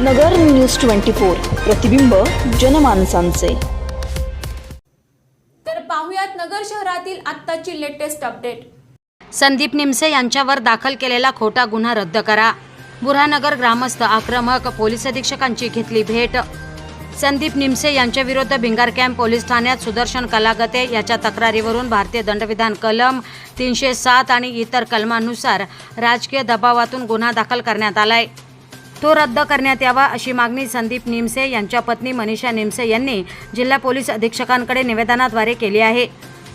नगर news twenty four प्रतिबिंब जनमानसांचे. तर पाहुयात नगर शहरातील आत्ताची लेटेस्ट अपडेट संदीप निमसे यांच्यावर दाखल केलेला खोटा गुन्हा रद्द करा. बुऱ्हानगर ग्रामस्थ आक्रमक पोलीस अधीक्षकांची घेतली भेट. संदीप निमसे यांच्या विरुद्ध भिंगार कॅम्प पोलीस ठाण्यात सुदर्शन कलागते याच्या तक्रारीवरून भारतीय दंडविधान कलम तीनशे सात आणि इतर कलमांनुसार राजकीय दबावातून गुन्हा दाखल करण्यात आलाय. तो रद्द करण्यात यावा अशी मागणी संदीप निमसे यांच्या पत्नी मनीषा निमसे यांनी जिल्हा पोलीस अधीक्षकांकडे निवेदनाद्वारे केली आहे.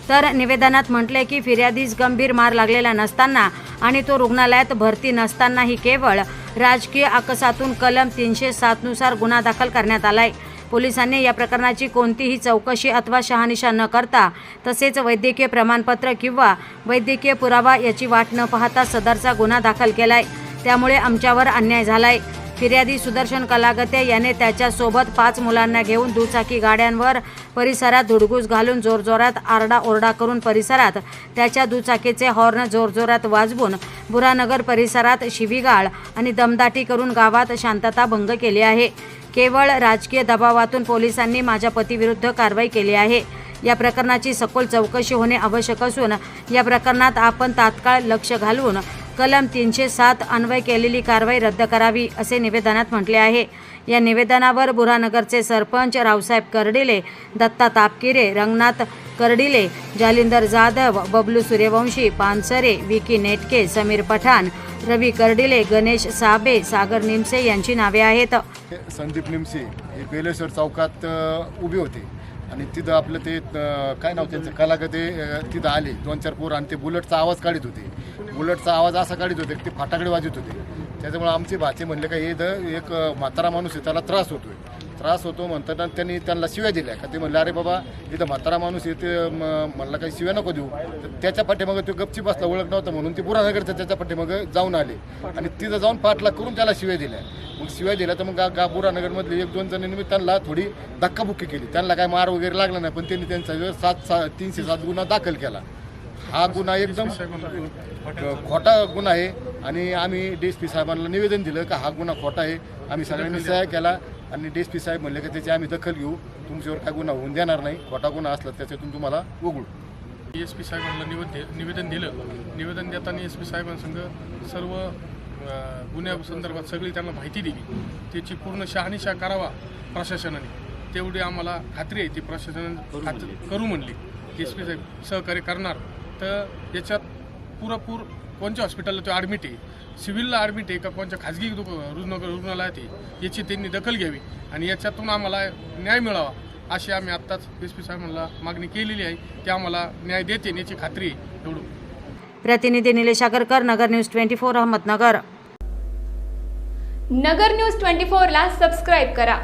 तर निवेदनात म्हटले की फिर्यादीस गंभीर मार लागलेला नसताना आणि तो रुग्णालयात भरती नसतानाही केवळ राजकीय आकसातून कलम तीनशे सातनुसार गुन्हा दाखल करण्यात आलाय. पोलिसांनी या प्रकरणाची कोणतीही चौकशी अथवा शहानिशा न करता तसेच वैद्यकीय प्रमाणपत्र किंवा वैद्यकीय पुरावा याची वाट न पाहता सदरचा गुन्हा दाखल केलाय. त्यामुळे आमच्यावर अन्याय झालाय. फिर्यादी सुदर्शन कलागते याने त्याच्यासोबत पाच मुलांना घेऊन दुचाकी गाड्यांवर परिसरात धुडगूस घालून जोरजोरात आरडाओरडा करून परिसरात त्याच्या दुचाकीचे हॉर्न जोरजोरात वाजवून बुरानगर परिसरात शिवीगाळ आणि दमदाटी करून गावात शांतता भंग केली आहे. केवळ राजकीय दबावातून पोलिसांनी माझ्या पतीविरुद्ध कारवाई केली आहे. या प्रकरणाची सखोल चौकशी होणे आवश्यक असून या प्रकरणात आपण तात्काळ लक्ष घालून कलम तीनशे सात अन्वय केलेली कारवाई रद्द करावी असे निवेदनात म्हटले आहे. या निवेदनावर बुरानगरचे सरपंच रावसाहेब कर्डिले दत्ता तापकिरे रंगनाथ कर्डिले जालिंदर जाधव बबलू सूर्यवंशी पानसरे विकी नेटके समीर पठाण रवी कर्डिले गणेश साबे सागर निमसे यांची नावे आहेत. संदीप निमसे हे बेलेश्वर चौकात उभे होते. आणि तिथं आपलं ते काय नाव त्यांचं कलाकार ते तिथं आले. दोन चार पोर आणि ते बुलेटचा आवाज काढत होते. बुलेटचा आवाज असा काढत होते की ते फाटाकडे वाजत होते. त्याच्यामुळे आमचे भाचे म्हणले का हे एक म्हातारा माणूस आहे त्याला त्रास होतोय. त्रास होतो म्हणताना त्यांनी त्यांना शिव्या दिल्या. का ते म्हणले अरे बाबा इथं म्हातारा माणूस येते म्हणला काही शिव्या नको देऊ. तर त्याच्या पाठीमागं तो गपची बसला ओळख नव्हता म्हणून ते बुरानगरच्या त्याच्या पाठीमागं जाऊन आले. आणि तिथं जाऊन पाठला करून त्याला शिव्या दिल्या. मग शिवाय दिल्या तर मग गा गा बुरानगरमधले एक दोन जणांनी त्यांना थोडी धक्काबुक्की केली. त्यांना काय मार वगैरे लागला नाही पण त्यांनी त्यांचा सात सा तीनशे सात गुन्हा दाखल केला. हा गुन्हा एकदम खोटा गुन्हा आहे. आणि आम्ही डी एस पी साहेबांना निवेदन दिलं का हा गुन्हा खोटा आहे. आम्ही सगळ्यांनी सह्या केला आणि डी एस पी साहेब म्हणले की त्याची आम्ही दखल घेऊ. तुमच्यावर काय गुन्हा होऊन देणार नाही. खोटा गुन्हा असला त्याच्यातून तुम्हाला वगळू. एस पी साहेबांना निवेदन निवेदन दिलं. निवेदन देताना एस पी साहेबांसंग सर्व गुन्ह्यासंदर्भात सगळी त्यांना माहिती दिली. त्याची पूर्ण शहानिशा करावा प्रशासनाने. तेवढी आम्हाला खात्री आहे. ती प्रशासन खात्री करू म्हणली. एस पी साहेब सहकार्य करणार. तर याच्यात पुरेपूर कोणत्या हॉस्पिटलला तो ॲडमिट आहे? सिव्हिलला ॲडमिट आहे का कोणत्या खाजगी दुक रुग्ण रुग्णालयात आहे? याची त्यांनी दखल घ्यावी आणि याच्यातून आम्हाला न्याय मिळावा अशी आम्ही आत्ताच एस पी साहेबांना मागणी केलेली आहे ते आम्हाला न्याय देते याची खात्री आहे एवढं. प्रतिनिधी Nilesh Agarkar Nagar news twenty four Ahmednagar. Nagar news twenty फोरला सबस्क्राईब करा.